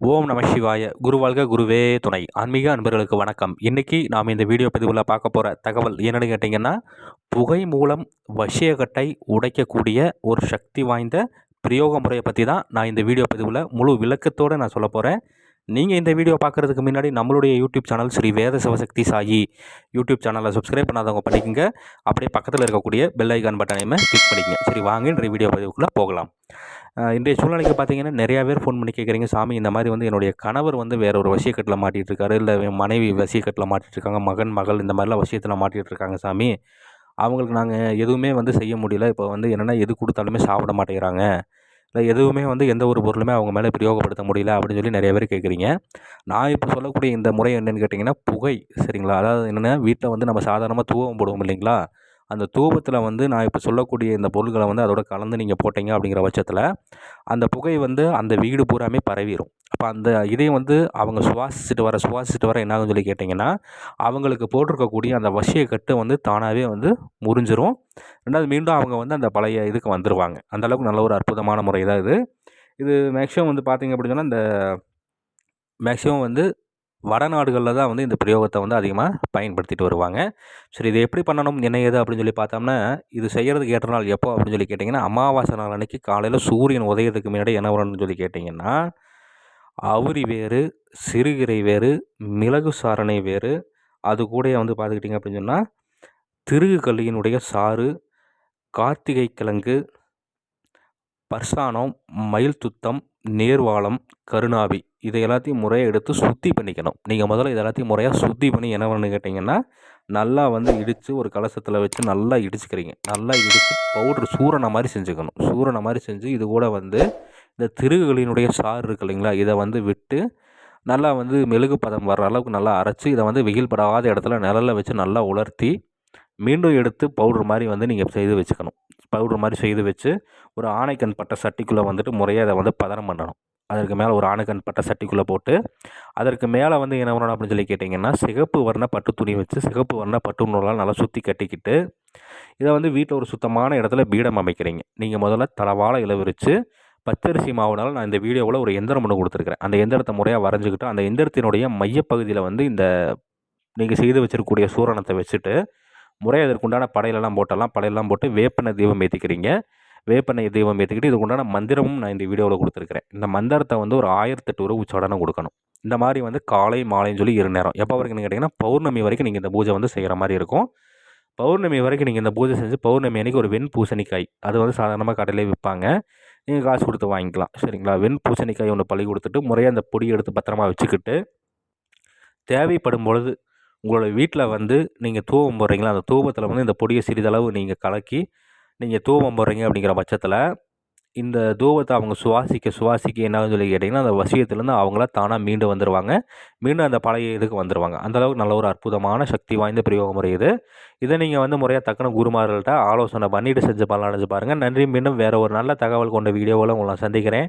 ஓம் நம சிவாய. குருவாழ்க குருவே துணை. ஆன்மீக அன்பர்களுக்கு வணக்கம். இன்றைக்கி நாம் இந்த வீடியோ பதிவில் பார்க்க போகிற தகவல் என்னென்னு கேட்டிங்கன்னா புகை மூலம் வசியகட்டை உடைக்கக்கூடிய ஒரு சக்தி வாய்ந்த பிரயோக முறையை பற்றி தான் நான் இந்த வீடியோ பதிவில் முழு விளக்கத்தோடு நான் சொல்ல போகிறேன் நீங்கள் இந்த வீடியோ பார்க்குறதுக்கு முன்னாடி நம்மளுடைய YouTube channel Sri Veda Sivasakthi Sai YouTube சேனலை சப்ஸ்கிரைப் பண்ணாதவங்க பண்ணிக்கோங்க. அப்படியே பக்கத்தில் இருக்கக்கூடிய பெல் ஐக்கான் பட்டனையுமே கிளிக் பண்ணிக்கங்க. சரி வாங்க இன்றைய வீடியோ பதிவுக்குள்ளே போகலாம். இன்றைய சூழ்நிலைக்கு பார்த்தீங்கன்னா நிறையா பேர் ஃபோன் பண்ணி கேட்குறீங்க. சாமி இந்த மாதிரி வந்து என்னுடைய கணவர் வந்து வேறு ஒரு வசியக்கட்டில் மாட்டிகிட்டு இருக்காரு. இல்லை மனைவி வசியக்கட்டில் மாட்டிகிட்டு இருக்காங்க. மகன் மகள் இந்த மாதிரிலாம் வசியத்தில் மாட்டிகிட்டு இருக்காங்க சாமி. அவங்களுக்கு நாங்கள் எதுவுமே வந்து செய்ய முடியல. இப்போ வந்து என்னென்னா எது கொடுத்தாலுமே சாப்பிட மாட்டேங்கிறாங்க. எதுவுமே வந்து எந்த ஒரு பொருளுமே அவங்க மேலே பிரயோகப்படுத்த முடியல அப்படின்னு சொல்லி நிறைய பேர் கேட்குறீங்க. நான் இப்போ சொல்லக்கூடிய இந்த முறை என்னென்னு கேட்டிங்கன்னா புகை சரிங்களா? அதாவது என்னென்னா வீட்டில் வந்து நம்ம சாதாரணமாக தூவம் போடுவோம் இல்லைங்களா? அந்த தூபத்தில் வந்து நான் இப்போ சொல்லக்கூடிய இந்த பொருள்களை வந்து அதோட கலந்து நீங்கள் போட்டீங்க அப்படிங்கிற பட்சத்தில் அந்த புகை வந்து அந்த வீடு பூராமே பரவிடும் அப்போ அந்த இதையும் வந்து அவங்க சுவாசிச்சுட்டு வர சுவாசிச்சுட்டு வர என்னாகும் சொல்லி கேட்டிங்கன்னா அவங்களுக்கு போட்டிருக்கக்கூடிய அந்த வசிய கட்டு வந்து தானாகவே வந்து முறிஞ்சிரும். ரெண்டாவது மீண்டும் அவங்க வந்து அந்த பழைய இதுக்கு வந்துடுவாங்க அந்தளவுக்கு நல்ல ஒரு அற்புதமான முறை தான் இது. இது மேக்ஸிமம் வந்து பார்த்திங்க அப்படின்னு சொன்னால் இந்த மேக்ஸிமம் வந்து வடநாடுகளில் தான் வந்து இந்த பிரயோகத்தை வந்து அதிகமாக பயன்படுத்திட்டு வருவாங்க. சரி இது எப்படி பண்ணணும்? என்ன ஏது? அப்படின்னு சொல்லி பார்த்தோம்னா இது செய்கிறதுக்கு ஏற்ற நாள் எப்போ? அப்படின்னு சொல்லி கேட்டிங்கன்னா அமாவாசை நாள் அன்றைக்கி காலையில் சூரியன் உதயத்துக்கு முன்னாடி என்ன வரணும்னு சொல்லி கேட்டிங்கன்னா அவுரி வேறு சிறுகிரை வேறு மிளகு சாரணை வேறு அது கூட வந்து பார்த்துக்கிட்டிங்க அப்படின்னு சொன்னால் திருகு கல்லியினுடைய சாறு கார்த்திகை கிழங்கு பர்சானம் மயில் துத்தம் நேர்வாளம் கருணாவி இதை எல்லாத்தையும் முறையாக எடுத்து சுத்தி பண்ணிக்கணும். நீங்கள் முதல்ல இதை எல்லாத்தையும் முறையாக சுத்தி பண்ணி என்ன பண்ணு கேட்டிங்கன்னா நல்லா வந்து இடித்து ஒரு கலசத்தில் வச்சு நல்லா இடிச்சுக்கிறீங்க. நல்லா இடித்து பவுட்ரு சூரணை மாதிரி செஞ்சுக்கணும். சூரணை மாதிரி செஞ்சு இது கூட வந்து இந்த திருகுகளினுடைய சாறு இருக்கு இல்லைங்களா இதை வந்து விட்டு நல்லா வந்து மெழுகு பதம் வர்ற அளவுக்கு நல்லா அரைச்சி இதை வந்து வெயில் படாத இடத்துல நிழலில் வச்சு நல்லா உலர்த்தி மீண்டும் எடுத்து பவுட்ரு மாதிரி வந்து நீங்கள் செய்து வச்சுக்கணும். பவுட்ரு மாதிரி செய்து வச்சு ஒரு ஆணைக்கண் பட்ட சட்டிக்குள்ளே வந்துட்டு முறையாக அதை வந்து பதனம் பண்ணணும். அதற்கு மேலே ஒரு ஆணுக்கண் பட்ட சட்டிக்குள்ளே போட்டு அதற்கு மேலே வந்து என்ன பண்ணணும் அப்படின்னு சொல்லி கேட்டிங்கன்னா சிகப்பு வர்ண பட்டு துணி வச்சு சிகப்பு வர்ண பட்டு நூலாம் நல்லா சுற்றி கட்டிக்கிட்டு இதை வந்து வீட்டில் ஒரு சுத்தமான இடத்துல பீடம் அமைக்கிறீங்க. நீங்கள் முதல்ல தளவாழ இலவிரித்து பச்சரிசி மாவுனால நான் இந்த வீடியோவில் ஒரு எந்திரம் ஒன்று கொடுத்துருக்குறேன். அந்த எந்திரத்தை முறையாக வரைஞ்சிக்கிட்டு அந்த எந்திரத்தினுடைய மையப்பகுதியில் வந்து இந்த நீங்கள் செய்து வச்சிருக்கக்கூடிய சூரணத்தை வச்சுட்டு முறையாக அதற்குண்டான படையிலெல்லாம் போட்டெல்லாம் படையெல்லாம் போட்டு வேப்பனை தீபம் ஏற்றிக்கிறீங்க வேப்பனை தீபம் ஏற்றிக்கிட்டு இதுக்குண்டான மந்திரமும் நான் இந்த வீடியோவில் கொடுத்துருக்கிறேன். இந்த மந்திரத்தை வந்து ஒரு ஆயிரத்தெட்டு ரூபா உச்சடனை கொடுக்கணும். இந்த மாதிரி வந்து காலை மாலைன்னு சொல்லி இரு நேரம். எப்போ வரைக்கும் கேட்டிங்கன்னா பௌர்ணமி வரைக்கும் நீங்கள் இந்த பூஜை வந்து செய்கிற மாதிரி இருக்கும். பௌர்ணமி வரைக்கும் நீங்கள் இந்த பூஜை செஞ்சு பௌர்ணமி அன்றைக்கி ஒரு வெண் பூசணிக்காய் அது வந்து சாதாரணமாக கடையிலே விற்பாங்க நீங்கள் காசு கொடுத்து வாங்கிக்கலாம். சரிங்களா? வெண் பூசணிக்காய் ஒன்று பழி கொடுத்துட்டு முறையாக அந்த பொடி எடுத்து பத்திரமா வச்சுக்கிட்டு தேவைப்படும் பொழுது உங்களோட வீட்டில் வந்து நீங்கள் தூவம் போடுறீங்களா? அந்த தூவத்தில் வந்து இந்த பொடியை சிறிதளவு நீங்கள் கலக்கி நீங்கள் தூவம் போடுறீங்க அப்படிங்கிற பட்சத்தில் இந்த தூவத்தை அவங்க சுவாசிக்க சுவாசிக்க என்னாகும் சொல்லி கேட்டிங்கன்னா அந்த வசியத்துலேருந்து அவங்களா தானாக மீண்டு வந்துடுவாங்க மீண்டும் அந்த பழைய இதுக்கு வந்துடுவாங்க அந்தளவுக்கு நல்ல ஒரு அற்புதமான சக்தி வாய்ந்த பிரயோக முறை இது. இதை நீங்கள் வந்து முறையாக தக்கன குருமார்கள்ட்ட ஆலோசனை பண்ணிவிட்டு செஞ்சு பலனடைஞ்சு பாருங்கள் நன்றி. மீண்டும் வேறு ஒரு நல்ல தகவல் கொண்ட வீடியோவில் உங்களை சந்திக்கிறேன்.